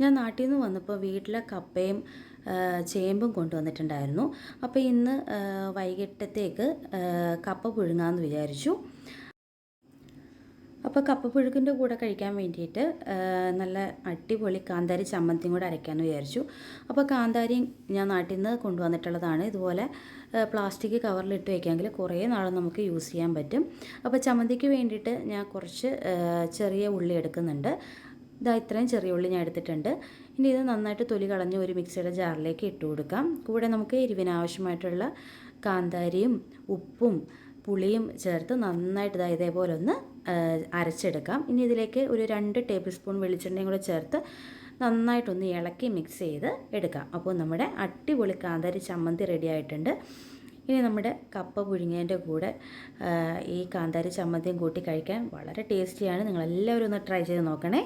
ഞാൻ നാട്ടിൽ നിന്ന് വന്നപ്പോൾ വീട്ടിലെ കപ്പയും ചേമ്പും കൊണ്ടുവന്നിട്ടുണ്ടായിരുന്നു. അപ്പോൾ ഇന്ന് വൈകിട്ടത്തേക്ക് കപ്പ പുഴുങ്ങാമെന്ന് വിചാരിച്ചു. അപ്പോൾ കപ്പ പുഴുക്കിന്റെ കൂടെ കഴിക്കാൻ വേണ്ടിയിട്ട് നല്ല അടിപൊളി കാന്താരി ചമ്മന്തിയും കൂടെ അരയ്ക്കാമെന്ന് വിചാരിച്ചു. അപ്പോൾ കാന്താരി ഞാൻ നാട്ടിൽ നിന്ന് കൊണ്ടുവന്നിട്ടുള്ളതാണ്. ഇതുപോലെ പ്ലാസ്റ്റിക് കവറിൽ ഇട്ട് വയ്ക്കാമെങ്കിൽ കുറേ നാൾ നമുക്ക് യൂസ് ചെയ്യാൻ പറ്റും. അപ്പോൾ ചമ്മന്തിക്ക് വേണ്ടിയിട്ട് ഞാൻ കുറച്ച് ചെറിയ ഉള്ളി എടുക്കുന്നുണ്ട്. ഇതാ ഇത്രയും ചെറിയ ഉള്ളി ഞാൻ എടുത്തിട്ടുണ്ട്. ഇനി ഇത് നന്നായിട്ട് തൊലി കളഞ്ഞ് ഒരു മിക്സിയുടെ ജാറിലേക്ക് ഇട്ട് കൊടുക്കാം. കൂടെ നമുക്ക് എരിവിന് ആവശ്യമായിട്ടുള്ള കാന്താരിയും ഉപ്പും പുളിയും ചേർത്ത് നന്നായിട്ട് ഇതാ ഇതേപോലെ ഒന്ന് അരച്ചെടുക്കാം. ഇനി ഇതിലേക്ക് ഒരു രണ്ട് ടേബിൾ സ്പൂൺ വെളിച്ചെണ്ണയും കൂടെ ചേർത്ത് നന്നായിട്ടൊന്ന് ഇളക്കി മിക്സ് ചെയ്ത് എടുക്കാം. അപ്പോൾ നമ്മുടെ അട്ടിപൊളി കാന്താരി ചമ്മന്തി റെഡി ആയിട്ടുണ്ട്. ഇനി നമ്മുടെ കപ്പ പുഴുങ്ങിയതിന്റെ കൂടെ ഈ കാന്താരി ചമ്മന്തിയും കൂട്ടി കഴിക്കാൻ വളരെ ടേസ്റ്റിയാണ് നിങ്ങളെല്ലാവരും ഒന്ന് ട്രൈ ചെയ്ത് നോക്കണേ.